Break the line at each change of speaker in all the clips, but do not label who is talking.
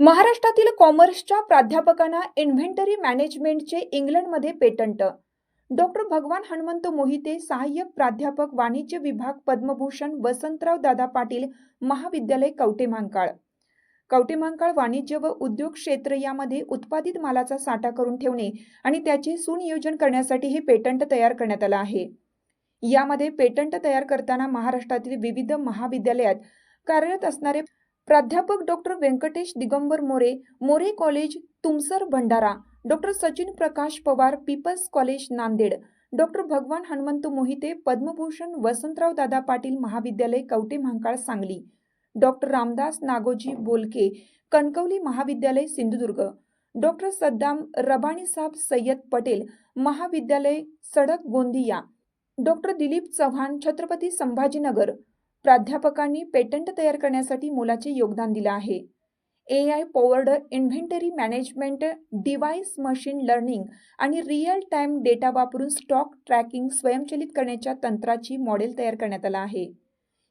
महाराष्ट्रातील कॉमर्सच्या प्राध्यापकांना इन्व्हेंटरी मॅनेजमेंटचे इंग्लंडमध्ये पेटंट. डॉक्टर भगवान हनुमंत मोहिते सहाय्यक प्राध्यापक वाणिज्य विभाग पद्मभूषण वसंतराव दादा पाटील महाविद्यालय कवटेमांकाळ कवटेमांकाळ वाणिज्य व उद्योग क्षेत्र यामध्ये उत्पादित मालाचा साठा करून ठेवणे आणि त्याचे सुनियोजन करण्यासाठी हे पेटंट तयार करण्यात आलं आहे. यामध्ये पेटंट तयार करताना महाराष्ट्रातील विविध महाविद्यालयात कार्यरत असणारे प्राध्यापक doctor Venkatesh Digambar More More college Tumsar Bhandara doctor Sachin Prakash Pawar people's college Nanded. Doctor Bhagwan Hanumant Mohite Padmabhushan Vasantrao Dada Patil महाविद्यालय कवटे महांकाळ सांगली. डॉक्टर रामदास नागोजी बोलके कणकवली महाविद्यालय सिंधुदुर्ग. डॉक्टर सद्दाम रबाणीसाहेब सय्यद पटेल महाविद्यालय सडक गोंदिया. डॉक्टर दिलीप चव्हाण छत्रपती संभाजीनगर. प्राध्यापकांनी पेटंट तयार करण्यासाठी मोलाचे योगदान दिलं आहे. A I powered inventory management device machine learning आणि रिअल टाइम डेटा वापरून स्टॉक ट्रॅकिंग स्वयंचलित करण्याच्या तंत्राची मॉडेल तयार करण्यात आलं आहे.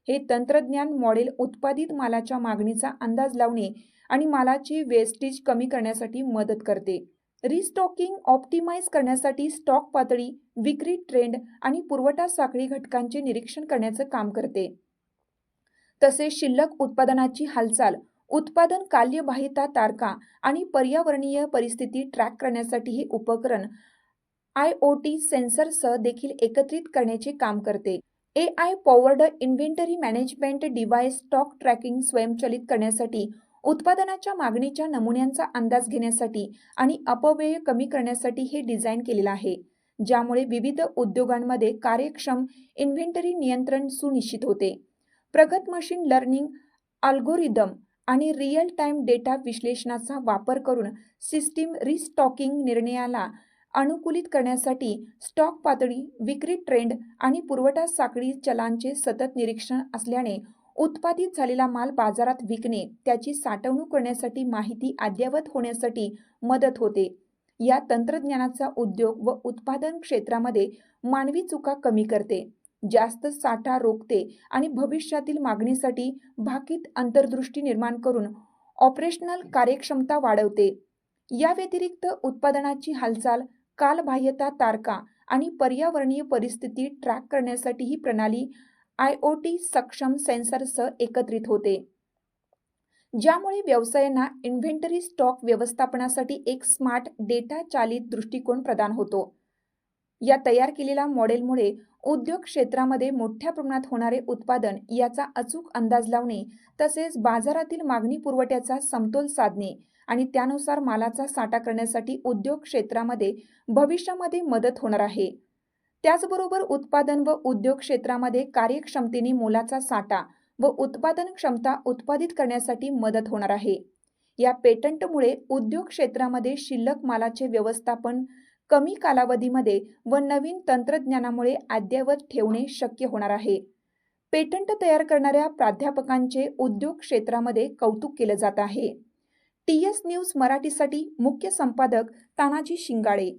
हे तंत्रज्ञान मॉडेल उत्पादित मालाच्या मागणीचा अंदाज लावणे आणि मालाची वेस्टेज कमी करण्यासाठी मदत करते. रिस्टॉकिंग ऑप्टिमाइज करण्यासाठी स्टॉक पातळी विक्री ट्रेंड आणि पुरवठा साखळी घटकांचे निरीक्षण करण्याचं काम करते. तसेच शिल्लक उत्पादनाची हालचाल उत्पादन काल्यबाह्यता तारका आणि पर्यावरणीय परिस्थिती ट्रॅक करण्यासाठी हे उपकरण आय ओ टी सेन्सरसह देखील एकत्रित करण्याचे काम करते. A I powered inventory management device stock tracking स्वयंचलित करण्यासाठी उत्पादनाच्या मागणीच्या नमुन्यांचा अंदाज घेण्यासाठी आणि अपव्यय कमी करण्यासाठी हे डिझाईन केलेलं आहे ज्यामुळे विविध उद्योगांमध्ये कार्यक्षम इन्व्हेंटरी नियंत्रण सुनिश्चित होते. प्रगत मशीन लर्निंग अल्गोरिदम आणि रिअल टाइम डेटा विश्लेषणाचा वापर करून सिस्टीम रिस्टॉकिंग निर्णयाला अनुकूलित करण्यासाठी स्टॉक पातळी विक्री ट्रेंड आणि पुरवठा साखळी चलांचे सतत निरीक्षण असल्याने उत्पादित झालेला माल बाजारात विकणे त्याची साठवणूक करण्यासाठी माहिती अद्ययावत होण्यासाठी मदत होते. या तंत्रज्ञानाचा उद्योग व उत्पादन क्षेत्रामध्ये मानवी चुका कमी करते. जास्त साठा रोखते आणि भविष्यातील मागणीसाठी भाकीत अंतर्दृष्टी निर्माण करून ऑपरेशनल कार्यक्षमता वाढवते. या व्यतिरिक्त उत्पादनाची हालचाल कालबाह्यता तारका आणि पर्यावरणीय परिस्थिती ट्रॅक करण्यासाठी ही प्रणाली आय ओ टी सक्षम सेन्सरसह एकत्रित होते. ज्यामुळे व्यवसायांना इन्व्हेंटरी स्टॉक व्यवस्थापनासाठी एक स्मार्ट डेटा चालित दृष्टिकोन प्रदान होतो. या तयार केलेल्या मॉडेलमुळे उद्योग क्षेत्रामध्ये मोठ्या प्रमाणात होणारे उत्पादन याचा अचूक अंदाज लावणे तसेच बाजारातील मागणी पुरवठ्याचा समतोल साधणे आणि त्यानुसार मालाचा साठा करण्यासाठी उद्योग क्षेत्रामध्ये भविष्यामध्ये मदत होणार आहे. त्याचबरोबर उत्पादन व उद्योग क्षेत्रामध्ये कार्यक्षमतेने मोलाचा साठा व उत्पादन क्षमता उत्पादित करण्यासाठी मदत होणार आहे. या पेटंटमुळे उद्योग क्षेत्रामध्ये शिल्लक मालाचे व्यवस्थापन कमी कालावधीमध्ये व नवीन तंत्रज्ञानामुळे अद्ययावत ठेवणे शक्य होणार आहे. पेटंट तयार करणाऱ्या प्राध्यापकांचे उद्योग क्षेत्रामध्ये कौतुक केलं जात आहे. टी एस न्यूज मराठीसाठी मुख्य संपादक तानाजी शिंगाळे